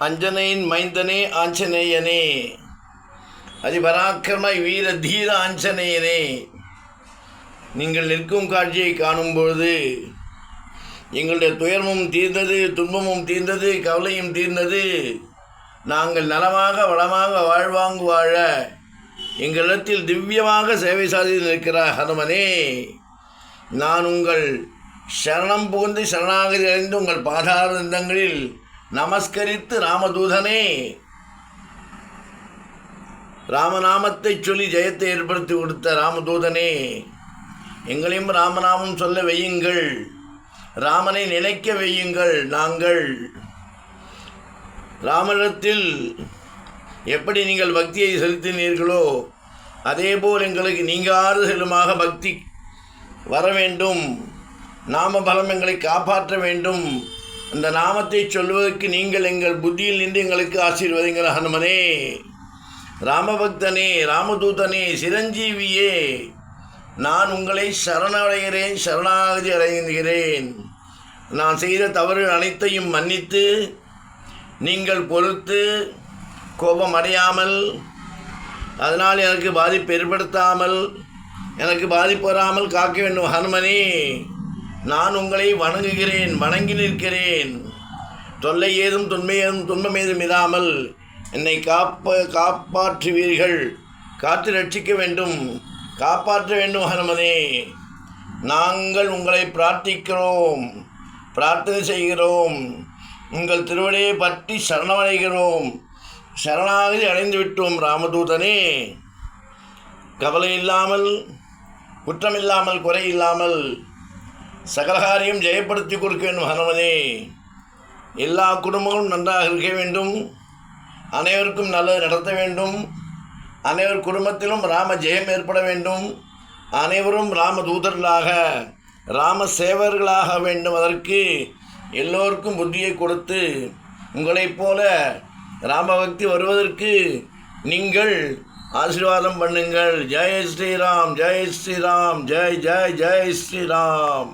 அஞ்சனையின் மைந்தனே ஆஞ்சநேயனே. அதிபராக்கிரம வீர தீர ஆஞ்சநேயனே. நீங்கள் நிற்கும் காட்சியை காணும்பொழுது எங்களுடைய துயரமும் தீர்ந்தது துன்பமும் தீர்ந்தது கவலையும் தீர்ந்தது. நாங்கள் நலமாக வளமாக வாழ்வாங்கு வாழ எங்களிடத்தில் திவ்யமாக சேவை சாதித்து நிற்கிறார் ஹனுமனே. நான் உங்கள் சரணம் புகுந்து சரணாகதி அடைந்து உங்கள் பாதாரந்தங்களில் நமஸ்கரித்து ராமதூதனே. ராமநாமத்தை சொல்லி ஜெயத்தை ஏற்படுத்தி கொடுத்த ராமதூதனே எங்களையும் ராமநாமம் சொல்ல வையுங்கள். ராமனை நினைக்க வையுங்கள் நாங்கள். ராமனிடத்தில் எப்படி நீங்கள் பக்தியை செலுத்தினீர்களோ அதேபோல் எங்களுக்கு நீங்காறு செல்லுமாக பக்தி வர வேண்டும். நாம பலம் எங்களை காப்பாற்ற வேண்டும். அந்த நாமத்தை சொல்வதற்கு நீங்கள் எங்கள் புத்தியில் நின்று எங்களுக்கு ஆசீர்வதிங்கள் ஹனுமனே. ராமபக்தனே ராமதூதனே சிரஞ்சீவியே நான் உங்களை சரணடைகிறேன் சரணாகதி அடைகிறேன். நான் செய்த தவறு அனைத்தையும் மன்னித்து நீங்கள் பொறுத்து கோபம் அடையாமல் அதனால் எனக்கு பாதிப்பு ஏற்படுத்தாமல் எனக்கு பாதிப்பு வராமல் காக்க வேண்டும் ஹனுமனே. நான் உங்களை வணங்குகிறேன் வணங்கி நிற்கிறேன். தொல்லை ஏதும் துன்பை ஏதும் துன்பம் ஏதும் இல்லாமல் என்னை காப்ப காப்பாற்றுவீர்கள். காத்து ரட்சிக்க வேண்டும். காப்பாற்ற வேண்டும் ஹனுமனே. நாங்கள் உங்களை பிரார்த்திக்கிறோம். பிரார்த்தனை செய்கிறோம். உங்கள் திருவடியை பற்றி சரணமடைகிறோம். சரணாகதி அடைந்து விட்டோம் ராமதூதனே. கவலை இல்லாமல் குற்றமில்லாமல் குறை இல்லாமல் சகலகாரியம் ஜெயப்படுத்தி கொடுக்க வேண்டும் ஹனுமனே எல்லா குடும்பங்களும் நன்றாக இருக்க வேண்டும். அனைவருக்கும் நல்லது நடத்த வேண்டும். அனைவர் குடும்பத்திலும் ராம ஜெயம் ஏற்பட வேண்டும். அனைவரும் ராம தூதர்களாக ராம சேவர்களாக வேண்டும் அதற்கு எல்லோருக்கும் புத்தியை கொடுத்து உங்களைப் போல ராமபக்தி வருவதற்கு நீங்கள் ஆசீர்வாதம் பண்ணுங்கள். ஜெய் ஸ்ரீராம் ஜெய் ஸ்ரீராம் ஜெய் ஜெய் ஜெய் ஸ்ரீராம்.